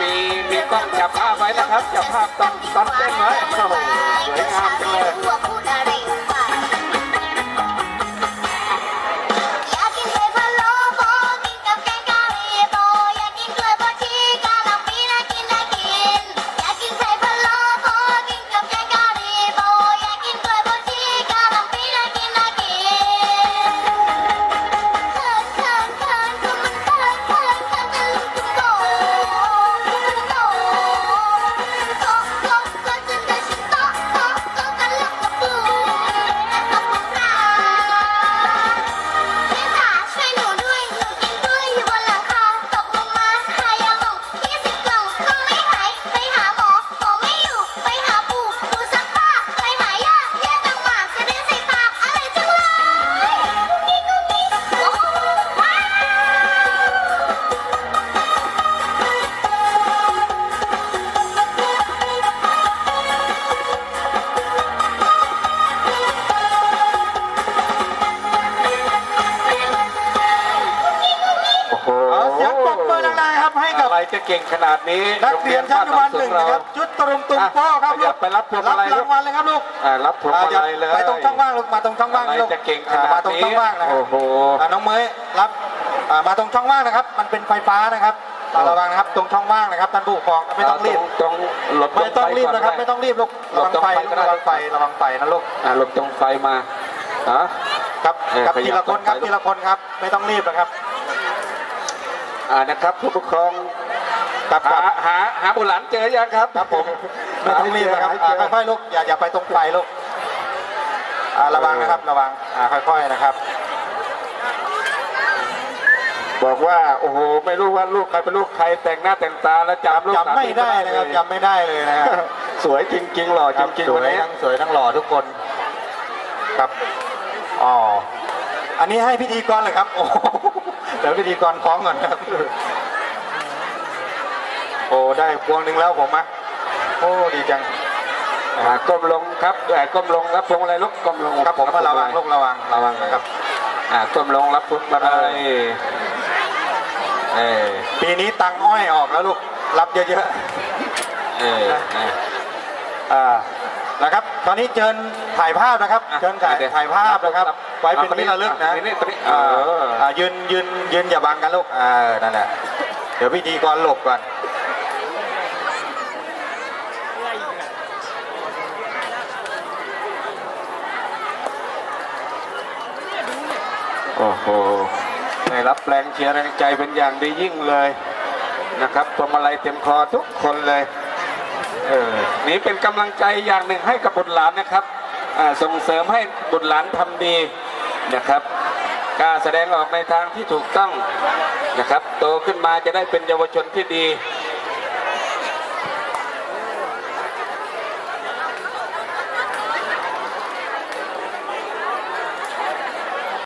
มีมีต้องจับภาพไว้นะครับ จับภาพต้องตองเต้นไว้โอ้โหสวยงามจังเลย สียงปรบมือดังๆครับให้กับอะไรจะเก่งขนาดนี้นักเรียนชั้นอนุบาลหนึ่งนะครับชุดตรงตุงโป้ครับอลูย่ากไปรับพวงมาลัยรางวัลเลยครับลูกอ่ารับพวงอ่ามาอย่าลัยเลยไปตรงช่องว่างลูกมาตรงช่องว่างอะไรลูกจะเก่งขนาดนี้อ่มาตรงช่องว่างนะครับโอ้โหอ่าน้องเมย์รับอ่ามาตรงช่องว่างนะครับ มันเป็นไฟฟ้านะครับอ่าระวังนะครับตรงช่องว่างนะครับท่านผู้ปกครองไม่ต้องรีบตรงหลบไม่ต้องรีบนะครับก่ไม่ต้องรีบลูกระวังไฟหลบตรงไฟก็ได้ระวังไฟระวังไฟนะลูกอ่าหลบตรงไฟมาฮะครับเออครับขยับทีละคนครับตรงไฟทีละคนครับไม่ต้องรีบนะครับ อ่านะครับผู้ปกครองครับคหารับหาหาบุตรหลานเจอยังครับครับผมไม่ต้องรีบนะครับหาให้เจออ่าค่อยๆลูกอย่าอย่าไปตรงไฟลูกอ่าระวังนะครับระวังอ่าค่อยๆนะครับ บอกว่าโอ้โหไม่รู้ว่าลูกใครเป็นลูกใครแต่งหน้าแต่งตาแล้วจำลูกจำไม่ได้นะครับจำไม่ได้เลยนะครับสวยจริงๆหล่อจริงสๆววันยนี้ทั้งสวยทั้งหล่อทุกคนครับอ๋ออันนี้ให้พิธีกรเลยครับโอ้โหเดี๋ยวพิธีกรคล้องก่อนครับ โอ้ได้พวงหนึ่งแล้วผมอะโอ้ดีจังอ่าก้มลงครับเอ่ก้มลงครับพวงอะไรลูกก้มลงครับผมระวังลูกระวังระวังนะครับอ่าก้มลงรับพวงอะไรเออปีนี้ตังอ้อยออกแล้วลูกรับเยอะเออเออๆอ่านะครับ ตอนนี้เชิญถ่ายภาพนะครับอะเชิญถ่ายเดี๋ยวถ่ายภาพนะครับรับ ไว้เป็นที่ระลึกนะนี่นี่นี่อ่าเอออ่ายืนยืนยืนอย่าบังกันลูกอ่านั่นแหละ เดี๋ยวพิธีกรหลบก่อนโอ้โหได้รับแรงเชียร์แรงใจเป็นอย่างดียิ่งเลยนะครับพวงมาลัยเต็มคอทุกคนเลย เออนี่เป็นกำลังใจอย่างหนึ่งให้กับบุตรหลานนะครับส่งเสริมให้บุตรหลานทำดีนะครับ การแสดงออกในทางที่ถูกต้องนะครับ โตขึ้นมาจะได้เป็นเยาวชนที่ดี